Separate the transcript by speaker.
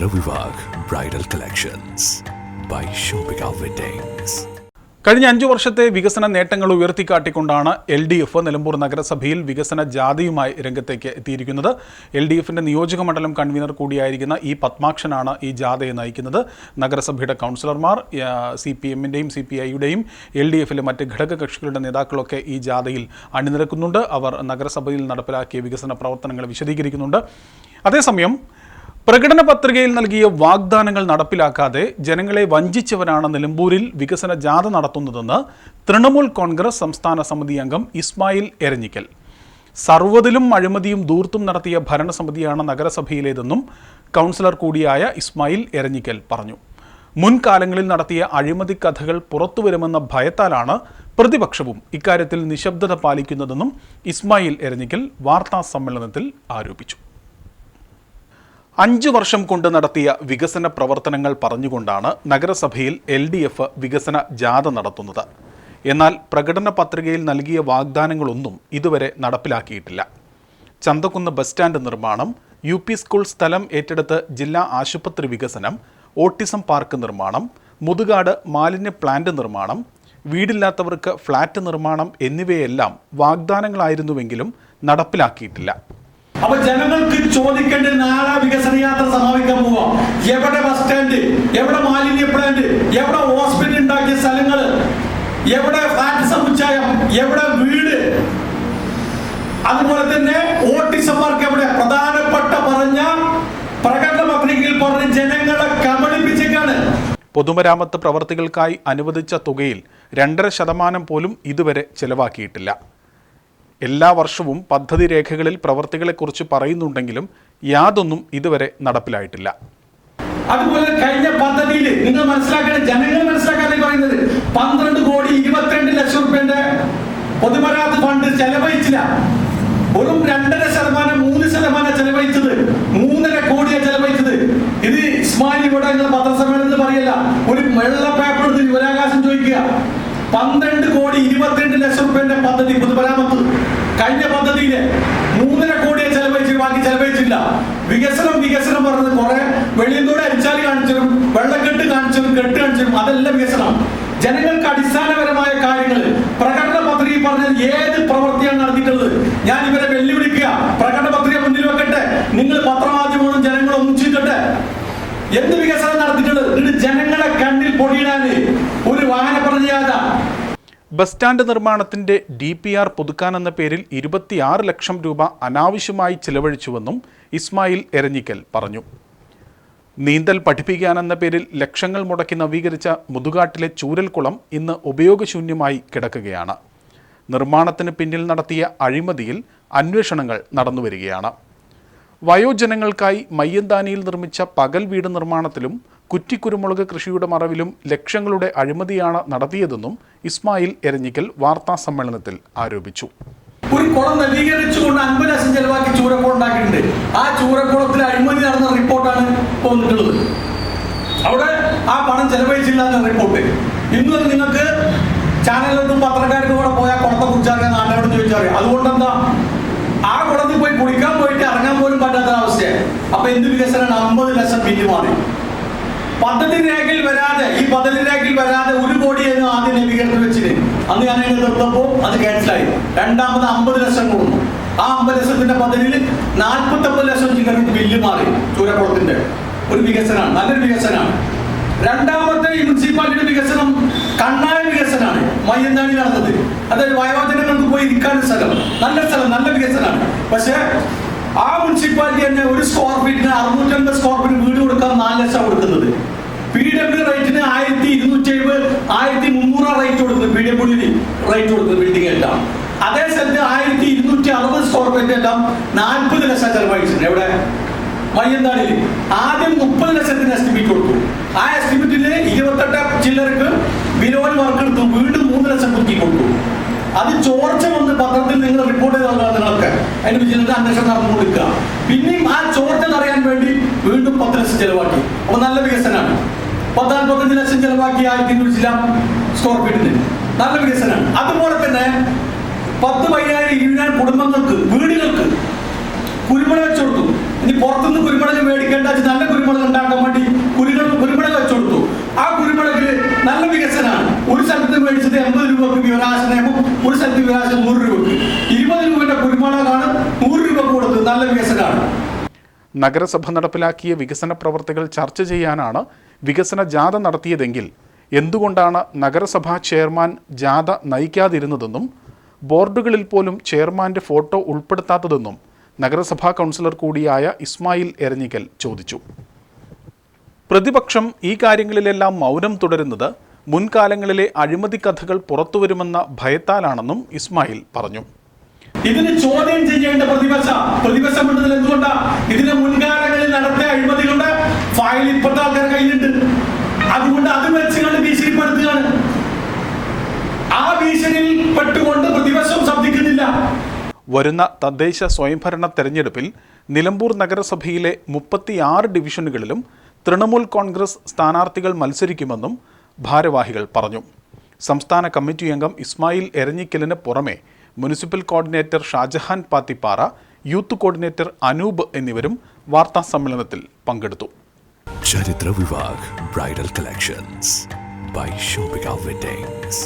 Speaker 1: Chitra bridal collections by Shopika Weddings.
Speaker 2: കഴിഞ്ഞ അഞ്ചു വർഷത്തെ വികസന നേട്ടങ്ങൾ ഉയർത്തിക്കാട്ടിക്കൊണ്ടാണ് എൽ ഡി എഫ് നിലമ്പൂർ നഗരസഭയിൽ വികസന ജാഥയുമായി രംഗത്തേക്ക് എത്തിയിരിക്കുന്നത്. എൽ ഡി എഫിന്റെ നിയോജക മണ്ഡലം കൺവീനർ കൂടിയായിരിക്കുന്ന ഇ പത്മാക്ഷനാണ് ഈ ജാഥയെ നയിക്കുന്നത്. നഗരസഭയുടെ കൗൺസിലർമാർ സി പി എമ്മിന്റെയും സി പി ഐയുടെയും എൽ ഡി എഫിലെ മറ്റ് ഘടകകക്ഷികളുടെ നേതാക്കളൊക്കെ ഈ ജാഥയിൽ അണിനിരക്കുന്നുണ്ട്. അവർ നഗരസഭയിൽ നടപ്പിലാക്കിയ വികസന പ്രവർത്തനങ്ങൾ വിശദീകരിക്കുന്നുണ്ട്. അതേസമയം പ്രകടന പത്രികയിൽ നൽകിയ വാഗ്ദാനങ്ങൾ നടപ്പിലാക്കാതെ ജനങ്ങളെ വഞ്ചിച്ചവരാണ് നിലമ്പൂരിൽ വികസന ജാഥ നടത്തുന്നതെന്ന് തൃണമൂൽ കോൺഗ്രസ് സംസ്ഥാന സമിതി അംഗം ഇസ്മായിൽ എരഞ്ഞിക്കൽ. സർവതിലും അഴിമതിയും ദൂർത്തും നടത്തിയ ഭരണസമിതിയാണ് നഗരസഭയിലേതെന്നും കൗൺസിലർ കൂടിയായ ഇസ്മായിൽ എരഞ്ഞിക്കൽ പറഞ്ഞു. മുൻകാലങ്ങളിൽ നടത്തിയ അഴിമതി കഥകൾ പുറത്തുവരുമെന്ന ഭയത്താലാണ് പ്രതിപക്ഷവും ഇക്കാര്യത്തിൽ നിശബ്ദത പാലിക്കുന്നതെന്നും ഇസ്മായിൽ എരഞ്ഞിക്കൽ വാർത്താ സമ്മേളനത്തിൽ ആരോപിച്ചു. അഞ്ചു വർഷം കൊണ്ട് നടത്തിയ വികസന പ്രവർത്തനങ്ങൾ പറഞ്ഞുകൊണ്ടാണ് നഗരസഭയിൽ എൽ ഡി എഫ് വികസന ജാഥ നടത്തുന്നത്. എന്നാൽ പ്രകടന പത്രികയിൽ നൽകിയ വാഗ്ദാനങ്ങളൊന്നും ഇതുവരെ നടപ്പിലാക്കിയിട്ടില്ല. ചന്തക്കുന്ന് ബസ് സ്റ്റാൻഡ് നിർമ്മാണം യു പി സ്കൂൾ സ്ഥലം ഏറ്റെടുത്ത് ജില്ലാ ആശുപത്രി വികസനം ഓട്ടിസം പാർക്ക് നിർമ്മാണം മുതുകാട് മാലിന്യ പ്ലാന്റ് നിർമ്മാണം വീടില്ലാത്തവർക്ക് ഫ്ളാറ്റ് നിർമ്മാണം എന്നിവയെല്ലാം വാഗ്ദാനങ്ങളായിരുന്നുവെങ്കിലും നടപ്പിലാക്കിയിട്ടില്ല.
Speaker 3: അപ്പൊ ജനങ്ങൾക്ക് ചോദിക്കേണ്ട നാളെ വികസന യാത്ര സമാപിക്കാൻ പോവാ. എവിടെ ബസ് സ്റ്റാൻഡ് എവിടെ മാലിന്യ പ്ലാന്റ് എവിടെ ഹോസ്പിറ്റൽ ഉണ്ടാക്കിയ സ്ഥലങ്ങൾ എവിടെ ഫ്ലാറ്റ് സമുച്ചയം എവിടെ വീട്. അതുപോലെ തന്നെ ഓട്ടിസന്മാർക്ക് എവിടെ പ്രധാനപ്പെട്ട പറഞ്ഞ പ്രകടന പത്രികയിൽ പറഞ്ഞ ജനങ്ങളെ കബളിപ്പിച്ചേക്കാണ്.
Speaker 2: പൊതുമരാമത്ത് പ്രവർത്തികൾക്കായി അനുവദിച്ച തുകയിൽ രണ്ടര ശതമാനം പോലും ഇതുവരെ ചെലവാക്കിയിട്ടില്ല. എല്ലാ വർഷവും പദ്ധതി രേഖകളിൽ പ്രവർത്തികളെക്കുറിച്ച് പറയുന്നുണ്ടെങ്കിലും യാതൊന്നും ഇതുവരെ നടപ്പിലായിട്ടില്ല.
Speaker 3: അതുപോലെ കഴിഞ്ഞ പദ്ധതിയിൽ നിങ്ങൾ മനസ്സിലാക്കേണ്ട ജനങ്ങൾ മനസ്സിലാക്കാതെ പറയുന്നത് പന്ത്രണ്ട് കോടി ഇരുപത്തിരണ്ട് ലക്ഷം റുപ്യന്റെ പൊതുമരാത്ത് ഫണ്ട് ചെലവഴിച്ചില്ല. വെറും രണ്ടര ശതമാനം മൂന്ന് ശതമാനം ചെലവഴിച്ചത് മൂന്നര കോടിയാണ് ചെലവഴിച്ചത്. ഇത് ഇസ്മായിൽ ഇവിടെ പത്രസമ്മേളനത്തിൽ പറയല്ല ഒരു വെള്ള പേപ്പർ എടുത്ത് വിവരാകാശം ചോദിക്കുക. പന്ത്രണ്ട് കോടി ഇരുപത്തിരണ്ട് ലക്ഷം രൂപയുടെ പദ്ധതി പൊതുമരാമത്ത്. കഴിഞ്ഞ പദ്ധതിയിൽ മൂന്നര കോടിയെ ചെലവഴിച്ച് ബാക്കി ചെലവഴിച്ചില്ല. വികസനം വികസനം പറഞ്ഞത് കുറെ വെളിയിലൂടെ അരിച്ചാലി കാണിച്ചതും വെള്ളക്കെട്ട് കാണിച്ചതും കെട്ട് കാണിച്ചതും അതെല്ലാം വികസനം. ജനങ്ങൾക്ക് അടിസ്ഥാനപരമായ കാര്യങ്ങൾ പ്രകടന പത്രിക പറഞ്ഞത് ഏത് പ്രവൃത്തിയാണ് നടത്തിയിട്ടുള്ളത്? ഞാൻ ഇവരെ വെല്ലുവിളിക്കുക. പ്രകടന പത്രിക മുന്നിൽ വെക്കട്ടെ. നിങ്ങൾ പത്രമാധ്യമങ്ങളും ജനങ്ങളും ഒന്നിച്ചിട്ടെ എന്ത് വികസനം
Speaker 2: ബസ് സ്റ്റാൻഡ് നിർമ്മാണത്തിന്റെ ഡി പി ആർ പുതുക്കാനെന്ന പേരിൽ ഇരുപത്തിയാറ് ലക്ഷം രൂപ അനാവശ്യമായി ചിലവഴിച്ചുവെന്നും ഇസ്മായിൽ എരഞ്ഞിക്കൽ പറഞ്ഞു. നീന്തൽ പഠിപ്പിക്കാനെന്ന പേരിൽ ലക്ഷങ്ങൾ മുടക്കി നവീകരിച്ച മുതുകാട്ടിലെ ചൂരൽക്കുളം ഇന്ന് ഉപയോഗശൂന്യമായി കിടക്കുകയാണ്. നിർമ്മാണത്തിന് പിന്നിൽ നടത്തിയ അഴിമതിയിൽ അന്വേഷണങ്ങൾ നടന്നുവരികയാണ്. വയോജനങ്ങൾക്കായി മയ്യന്താനിയിൽ നിർമ്മിച്ച പകൽ വീട് നിർമ്മാണത്തിലും കുറ്റിക്കുരുമുളക് കൃഷിയുടെ മറവിലും ലക്ഷങ്ങളുടെ അഴിമതിയാണ് നടത്തിയതെന്നും ഇസ്മായിൽ എരഞ്ഞിക്കൽ വാർത്താ സമ്മേളനത്തിൽ ആരോപിച്ചു.
Speaker 3: ഒരു കുളം നവീകരിച്ചുകൊണ്ട് അൻപത് ലക്ഷം ചെലവാക്കി ചൂരക്കുളം ഉണ്ടാക്കിയിട്ടുണ്ട്. ആ ചൂരക്കുളത്തിൽ അഴിമതി നടന്ന റിപ്പോർട്ടാണ് ഇപ്പോൾ വന്നിട്ടുള്ളത് അവിടെ ആ പണം ചെലവഴിച്ചില്ല എന്ന റിപ്പോർട്ട്. ഇന്ന് നിങ്ങൾക്ക് ചാനലിലും പത്രക്കാർക്കും കൂടെ പോയാൽ കുളത്തെ കുറിച്ച് അറിയാൻ നാട്ടിനോട് ചോദിച്ചറിയാം അതുകൊണ്ട് എന്താ ആ കുളത്തിൽ പോയി കുളിക്കാൻ പോയിട്ട് ഇറങ്ങാൻ പോലും പറ്റാത്ത അവസ്ഥയാണ് അപ്പൊ എന്ത് വികസനമാണ്? അമ്പത് ലക്ഷം ബില്ല് മാറി പദ്ധതി രേഖയിൽ വരാതെ ഈ പദ്ധതി രേഖയിൽ വരാതെ ഒരു കോടി എന്ന് ആദ്യം നവീകരണം വെച്ചിട്ട് അന്ന് ഞാൻ അതിനെ നിർത്തപ്പോൾ അത് ക്യാൻസലായി രണ്ടാമത് അമ്പത് ലക്ഷം കൊടുത്തു ആ അമ്പത് ലക്ഷത്തിന്റെ പദ്ധതിയിൽ നാൽപ്പത്തി ലക്ഷം ചില്ലറ ബില്ല് മാറി ചൂരക്കുളത്തിന്റെ. ഒരു വികസനമാണ് നല്ലൊരു വികസനമാണ്. രണ്ടാമത്തെ ഈ മുനിസിപ്പാലിറ്റിയുടെ വികസനം കണ്ണായ വികസനമാണ്. മയ്യന്താണി നടന്നത്. അതായത് വയോജനങ്ങൾക്ക് പോയി ഇരിക്കാൻ സ്ഥലം നല്ല സ്ഥലം നല്ല വികസനമാണ്. പക്ഷേ ആ മുനിസിപ്പാലിറ്റി തന്നെ ഒരു സ്ക്വയർ ഫീറ്റിന് അറുന്നൂറ്റമ്പത് സ്ക്വയർ ഫീറ്റ് വീട് കൊടുക്കാൻ നാല് ലക്ഷം കൊടുക്കുന്നത് പി ഡബ്ല്യു റേറ്റിന് ആയിരത്തി ഇരുന്നൂറ്റി എഴുപത് ആയിരത്തി മുന്നൂറ് റേറ്റ് കൊടുക്കുന്നത് റൈറ്റ് കൊടുക്കുന്നത് ബിൽഡിംഗ് എല്ലാം അതേ സ്ഥലത്ത് ആയിരത്തി ഇരുന്നൂറ്റി അറുപത് സ്ക്വയർ ഫീറ്റ് എല്ലാം നാൽപ്പത് ലക്ഷം ചെലവഴിച്ചിട്ടുണ്ട്. എവിടെ? മയ്യന്താടിയിൽ. ആദ്യം മുപ്പത് ലക്ഷത്തിന് എസ്റ്റിമേറ്റ് കൊടുത്തു. ആ എസ്റ്റിമേറ്റിൽ ഇരുപത്തെട്ട് ചില്ലർക്ക് ബിലോന് വർക്ക് എടുത്തു. വീണ്ടും മൂന്ന് ലക്ഷം കുത്തി കൊടുത്തു. അത് ചോർച്ച വന്ന് പത്രത്തിൽ നിങ്ങൾ റിപ്പോർട്ട് ചെയ്ത നിങ്ങളൊക്കെ. അതിന് വിജിലൻസ് അന്വേഷണം നടന്നു കൊടുക്കുക പിന്നെയും ആ ചോർച്ച അറിയാൻ വേണ്ടി വീണ്ടും പത്ത് ലക്ഷം ചെലവാക്കി. അപ്പൊ നല്ല വികസനമാണ് പത്താൽപ്പത്തഞ്ച് ലക്ഷം ചെലവാക്കി ആയിരത്തി അഞ്ഞൂറ് സ്ക്വയർ ഫീറ്റിന് നല്ല വികസനമാണ്. അതുപോലെ തന്നെ പത്ത് പതിനായിരം ഇരുപതിനായിരം കുടുംബങ്ങൾക്ക് വീടുകൾക്ക് കുരുമുളക് വെച്ചു കൊടുത്തു. ഇനി പുറത്തുനിന്ന് കുരുമുളക് മേടിക്കേണ്ട നല്ല കുരുമുളക് ഉണ്ടാക്കാൻ വേണ്ടി കുരുമുളക് കുരുമുളക് വെച്ചു കൊടുത്തു. ആ കുരുമുളകിൽ നല്ല വികസനമാണ്. ഒരു സ്ഥലത്ത് മേടിച്ചത് എൺപത് രൂപക്ക് വിവരാശ നിയമം ഒരു സ്ഥലത്ത് വിവരാശ നൂറ് രൂപക്ക്. ഇരുപത് രൂപയുടെ കുരുമുളകാണ് നൂറ് രൂപ കൊടുത്ത് നല്ല വികസനമാണ്.
Speaker 2: നഗരസഭ നടപ്പിലാക്കിയ വികസന പ്രവർത്തികൾ ചർച്ച ചെയ്യാനാണ് വികസന ജാഥ നടത്തിയതെങ്കിൽ എന്തുകൊണ്ടാണ് നഗരസഭാ ചെയർമാൻ ജാഥ നയിക്കാതിരുന്നതെന്നും ബോർഡുകളിൽ പോലും ചെയർമാന്റെ ഫോട്ടോ ഉൾപ്പെടുത്താത്തതെന്നും നഗരസഭാ കൗൺസിലർ കൂടിയായ ഇസ്മായിൽ എരഞ്ഞിക്കൽ ചോദിച്ചു. പ്രതിപക്ഷം ഈ കാര്യങ്ങളിലെല്ലാം മൗനം തുടരുന്നത് മുൻകാലങ്ങളിലെ അഴിമതി കഥകൾ പുറത്തുവരുമെന്ന ഭയത്താലാണെന്നും ഇസ്മായിൽ പറഞ്ഞു.
Speaker 3: ഇതിന് ചോദ്യം ചെയ്യേണ്ട പ്രതിപക്ഷ പ്രതിപക്ഷ മണ്ഡലത്തിൽ എന്തുകൊണ്ടാ ഇതിന് മുൻകാലങ്ങളിൽ നടത്തിയ അഴിമതികളുടെ ഫയൽ ഇപ്പോഴത്തെ ആൾക്കാർ കയ്യിലുണ്ട് അതുകൊണ്ട് അത് വെച്ചുകൊണ്ട് ഭീഷണിപ്പെടുത്തുകയാണ് ആ ഭീഷണിയിൽ പെട്ടുകൊണ്ട് പ്രതിപക്ഷം ശബ്ദിക്കുന്നില്ല.
Speaker 2: വരുന്ന തദ്ദേശ സ്വയംഭരണ തെരഞ്ഞെടുപ്പിൽ നിലമ്പൂർ നഗരസഭയിലെ മുപ്പത്തിയാറ് ഡിവിഷനുകളിലും തൃണമൂൽ കോൺഗ്രസ് സ്ഥാനാർത്ഥികൾ മത്സരിക്കുമെന്നും ഭാരവാഹികൾ പറഞ്ഞു. സംസ്ഥാന കമ്മിറ്റി അംഗം ഇസ്മായിൽ എരഞ്ഞിക്കലിന് പുറമെ municipal coordinator Shajahan Pathippara youth coordinator Anoop എന്നിവരും വാർത്താ സമ്മേളനത്തിൽ പങ്കെടുത്തു.
Speaker 1: Charithra Vivah bridal collections by Shopika Weddings.